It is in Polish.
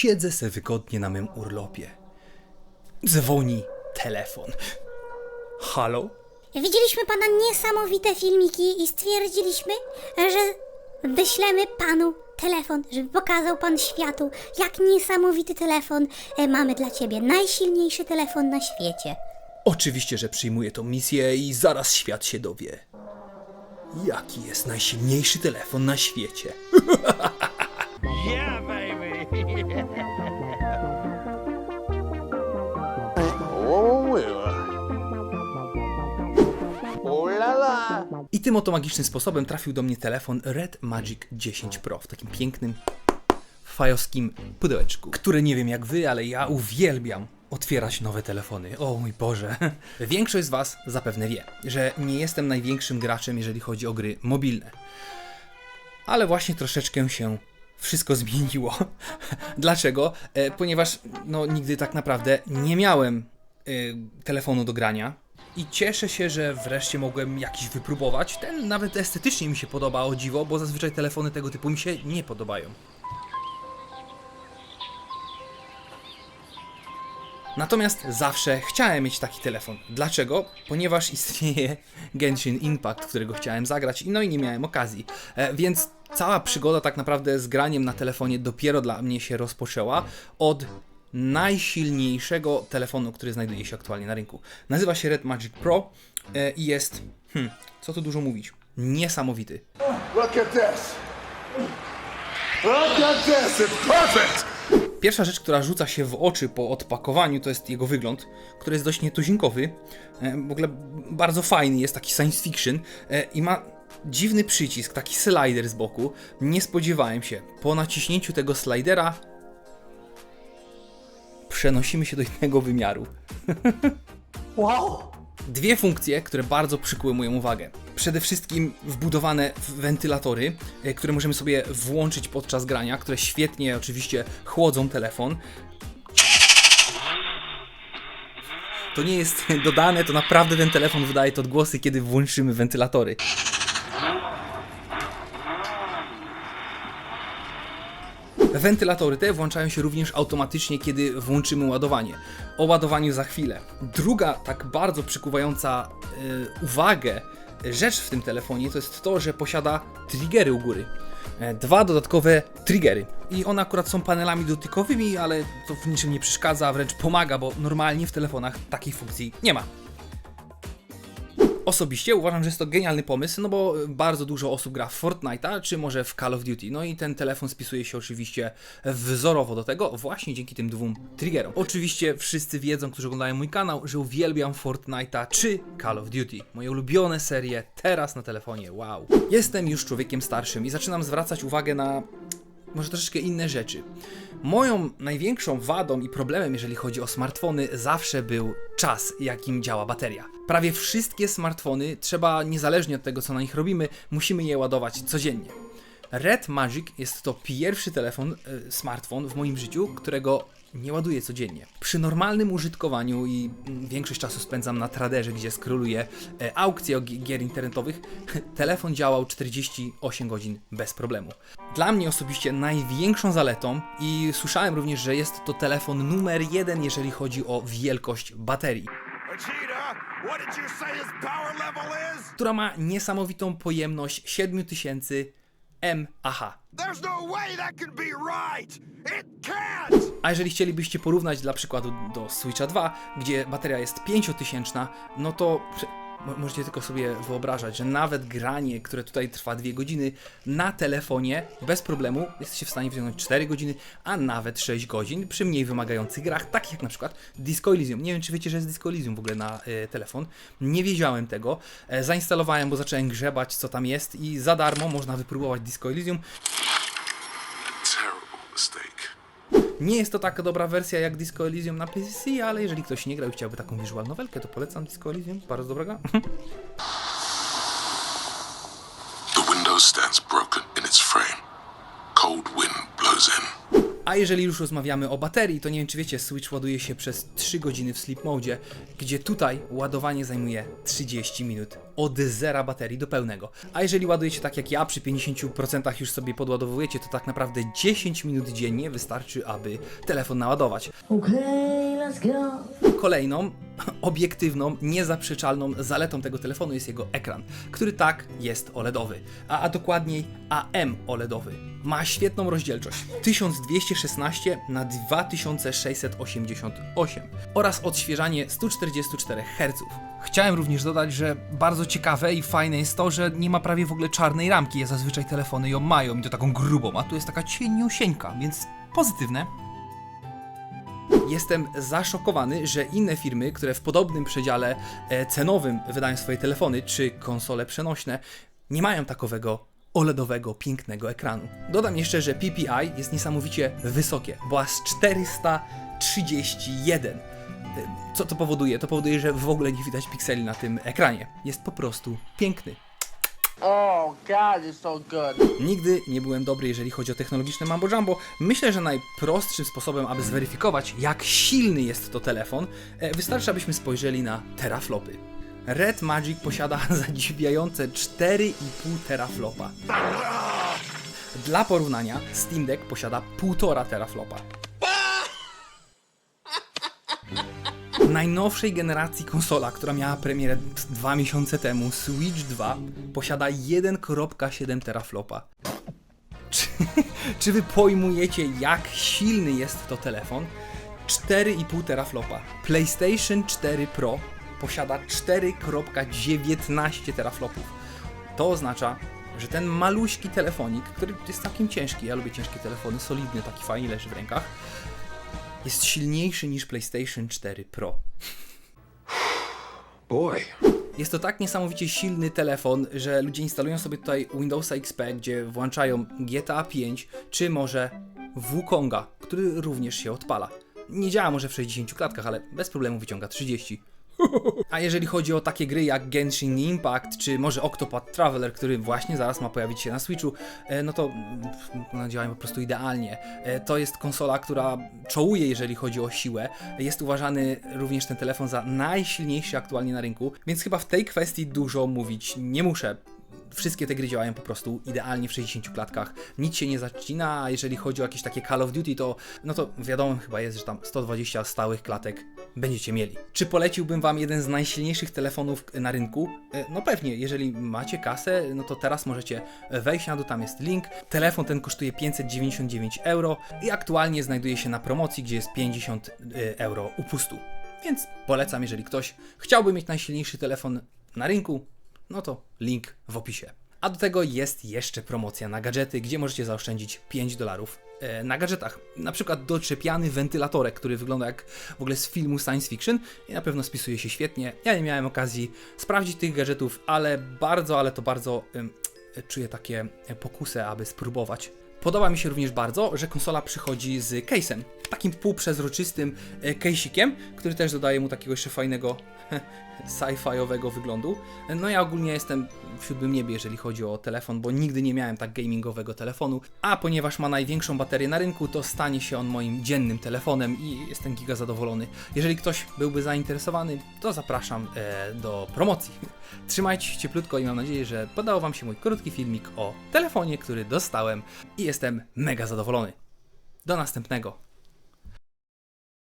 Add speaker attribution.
Speaker 1: Siedzę se wygodnie na mym urlopie. Dzwoni telefon. Halo?
Speaker 2: Widzieliśmy pana niesamowite filmiki i stwierdziliśmy, że wyślemy panu telefon, żeby pokazał pan światu, jak niesamowity telefon e, mamy dla ciebie. Najsilniejszy telefon na świecie.
Speaker 1: Oczywiście, że przyjmuję tą misję i zaraz świat się dowie. Jaki jest najsilniejszy telefon na świecie?
Speaker 3: Yeah,
Speaker 1: I tym oto magicznym sposobem trafił do mnie telefon Red Magic 10 Pro w takim pięknym, fajowskim pudełeczku, które nie wiem jak wy, ale ja uwielbiam otwierać nowe telefony. O mój Boże. Większość z was zapewne wie, że nie jestem największym graczem, jeżeli chodzi o gry mobilne. Ale właśnie troszeczkę się wszystko zmieniło. Dlaczego? E, ponieważ no, nigdy tak naprawdę nie miałem e, telefonu do grania. I cieszę się, że wreszcie mogłem jakiś wypróbować. Ten nawet estetycznie mi się podoba, o dziwo, bo zazwyczaj telefony tego typu mi się nie podobają. Natomiast zawsze chciałem mieć taki telefon. Dlaczego? Ponieważ istnieje Genshin Impact, którego chciałem zagrać, no i nie miałem okazji. E, więc cała przygoda tak naprawdę z graniem na telefonie dopiero dla mnie się rozpoczęła od najsilniejszego telefonu, który znajduje się aktualnie na rynku. Nazywa się Red Magic Pro e, i jest, hmm, co tu dużo mówić, niesamowity.
Speaker 4: Look at this. Look at this. It's perfect.
Speaker 1: Pierwsza rzecz, która rzuca się w oczy po odpakowaniu, to jest jego wygląd, który jest dość nietuzinkowy. E, W ogóle bardzo fajny, jest taki science fiction e, i ma dziwny przycisk, taki slider z boku. Nie spodziewałem się. Po naciśnięciu tego slidera przenosimy się do innego wymiaru.
Speaker 4: Wow.
Speaker 1: Dwie funkcje, które bardzo przykuły moją uwagę. Przede wszystkim wbudowane wentylatory, e, które możemy sobie włączyć podczas grania, które świetnie oczywiście chłodzą telefon. To nie jest dodane, to naprawdę ten telefon wydaje te odgłosy, kiedy włączymy wentylatory. Wentylatory te włączają się również automatycznie, kiedy włączymy ładowanie. O ładowaniu za chwilę. Druga, tak bardzo przykuwająca e, uwagę rzecz w tym telefonie to jest to, że posiada triggery u góry. E, Dwa dodatkowe triggery. I one akurat są panelami dotykowymi, ale to w niczym nie przeszkadza, wręcz pomaga, bo normalnie w telefonach takiej funkcji nie ma. Osobiście uważam, że jest to genialny pomysł, no bo bardzo dużo osób gra w Fortnite'a, czy może w Call of Duty. No i ten telefon spisuje się oczywiście wzorowo do tego, właśnie dzięki tym dwóm triggerom. Oczywiście wszyscy wiedzą, którzy oglądają mój kanał, że uwielbiam Fortnite'a czy Call of Duty. Moje ulubione serie teraz na telefonie, wow. Jestem już człowiekiem starszym i zaczynam zwracać uwagę na może troszeczkę inne rzeczy. Moją największą wadą i problemem, jeżeli chodzi o smartfony, zawsze był czas, jakim działa bateria. Prawie wszystkie smartfony trzeba, niezależnie od tego, co na nich robimy, musimy je ładować codziennie. Red Magic jest to pierwszy telefon, e, smartfon w moim życiu, którego nie ładuję codziennie. Przy normalnym użytkowaniu i większość czasu spędzam na traderze, gdzie skroluję e, aukcje gier internetowych, telefon działał 48 godzin bez problemu. Dla mnie osobiście największą zaletą i słyszałem również, że jest to telefon numer jeden, jeżeli chodzi o wielkość baterii. Która ma niesamowitą pojemność 7000 mAh.
Speaker 3: There's no way that can be right.
Speaker 1: A jeżeli chcielibyście porównać dla przykładu do Switcha 2, gdzie bateria jest 5000, no to możecie tylko sobie wyobrażać, że nawet granie, które tutaj trwa 2 godziny, na telefonie bez problemu jesteście w stanie wziąć 4 godziny, a nawet 6 godzin przy mniej wymagających grach, takich jak na przykład Disco Elysium. Nie wiem, czy wiecie, że jest Disco Elysium w ogóle na e, telefon. Nie wiedziałem tego. E, zainstalowałem, bo zacząłem grzebać, co tam jest i za darmo można wypróbować Disco Elysium. Nie jest to taka dobra wersja jak Disco Elysium na PC, ale jeżeli ktoś nie grał i chciałby taką visual novelkę, to polecam Disco Elysium, bardzo dobra gra.
Speaker 5: The window stands broken in its frame. Cold wind blows in.
Speaker 1: A jeżeli już rozmawiamy o baterii, to nie wiem czy wiecie, Switch ładuje się przez 3 godziny w sleep mode, gdzie tutaj ładowanie zajmuje 30 minut od zera baterii do pełnego. A jeżeli ładujecie tak jak ja, przy 50% już sobie podładowujecie, to tak naprawdę 10 minut dziennie wystarczy, aby telefon naładować.
Speaker 5: Okay, let's go.
Speaker 1: Kolejną, obiektywną, niezaprzeczalną zaletą tego telefonu jest jego ekran, który tak jest OLEDowy, a, a dokładniej AM OLEDowy. Ma świetną rozdzielczość 1216 na 2688 oraz odświeżanie 144 Hz. Chciałem również dodać, że bardzo ciekawe i fajne jest to, że nie ma prawie w ogóle czarnej ramki, ja zazwyczaj telefony ją mają i to taką grubą, a tu jest taka cieniusieńka, więc pozytywne. Jestem zaszokowany, że inne firmy, które w podobnym przedziale e, cenowym wydają swoje telefony czy konsole przenośne, nie mają takowego OLEDowego, pięknego ekranu. Dodam jeszcze, że PPI jest niesamowicie wysokie, bo aż 431. E, Co to powoduje? To powoduje, że w ogóle nie widać pikseli na tym ekranie. Jest po prostu piękny.
Speaker 6: Oh God, it's so good.
Speaker 1: Nigdy nie byłem dobry, jeżeli chodzi o technologiczne mambo jumbo. Myślę, że najprostszym sposobem, aby zweryfikować, jak silny jest to telefon, e, wystarczy, abyśmy spojrzeli na teraflopy. Red Magic posiada zadziwiające 4,5 teraflopa. Dla porównania, Steam Deck posiada 1,5 teraflopa. Najnowszej generacji konsola, która miała premierę dwa miesiące temu, Switch 2, posiada 1,7 teraflopa. Czy, czy wy pojmujecie, jak silny jest to telefon? 4,5 teraflopa. PlayStation 4 Pro posiada 4,19 teraflopów. To oznacza, że ten maluśki telefonik, który jest całkiem ciężki, ja lubię ciężkie telefony, solidny, taki fajnie leży w rękach, jest silniejszy niż PlayStation 4 Pro.
Speaker 4: Boy.
Speaker 1: Jest to tak niesamowicie silny telefon, że ludzie instalują sobie tutaj Windowsa XP, gdzie włączają GTA 5, czy może Wukonga, który również się odpala. Nie działa może w 60 klatkach, ale bez problemu wyciąga 30. A jeżeli chodzi o takie gry jak Genshin Impact, czy może Octopath Traveler, który właśnie zaraz ma pojawić się na Switchu, e, no to one działają po prostu idealnie. E, To jest konsola, która czołuje, jeżeli chodzi o siłę. Jest uważany również ten telefon za najsilniejszy aktualnie na rynku, więc chyba w tej kwestii dużo mówić nie muszę. Wszystkie te gry działają po prostu idealnie w 60 klatkach. Nic się nie zacina, a jeżeli chodzi o jakieś takie Call of Duty, to no to wiadomo chyba jest, że tam 120 stałych klatek będziecie mieli. Czy poleciłbym wam jeden z najsilniejszych telefonów na rynku? E, No pewnie, jeżeli macie kasę, no to teraz możecie wejść na dół, tam jest link. Telefon ten kosztuje 599 euro i aktualnie znajduje się na promocji, gdzie jest 50 e, euro upustu. Więc polecam, jeżeli ktoś chciałby mieć najsilniejszy telefon na rynku, no to link w opisie. A do tego jest jeszcze promocja na gadżety, gdzie możecie zaoszczędzić 5 dolarów e, na gadżetach. Na przykład doczepiany wentylatorek, który wygląda jak w ogóle z filmu science fiction i na pewno spisuje się świetnie. Ja nie miałem okazji sprawdzić tych gadżetów, ale bardzo, ale to bardzo em, czuję takie pokusę, aby spróbować. Podoba mi się również bardzo, że konsola przychodzi z case'em, takim półprzezroczystym e, case'ikiem, który też dodaje mu takiego jeszcze fajnego sci-fiowego wyglądu. No ja ogólnie jestem w siódmym niebie, jeżeli chodzi o telefon, bo nigdy nie miałem tak gamingowego telefonu, a ponieważ ma największą baterię na rynku, to stanie się on moim dziennym telefonem i jestem giga zadowolony. Jeżeli ktoś byłby zainteresowany, to zapraszam e, do promocji. Trzymajcie się cieplutko i mam nadzieję, że podobał Wam się mój krótki filmik o telefonie, który dostałem i jestem mega zadowolony. Do następnego.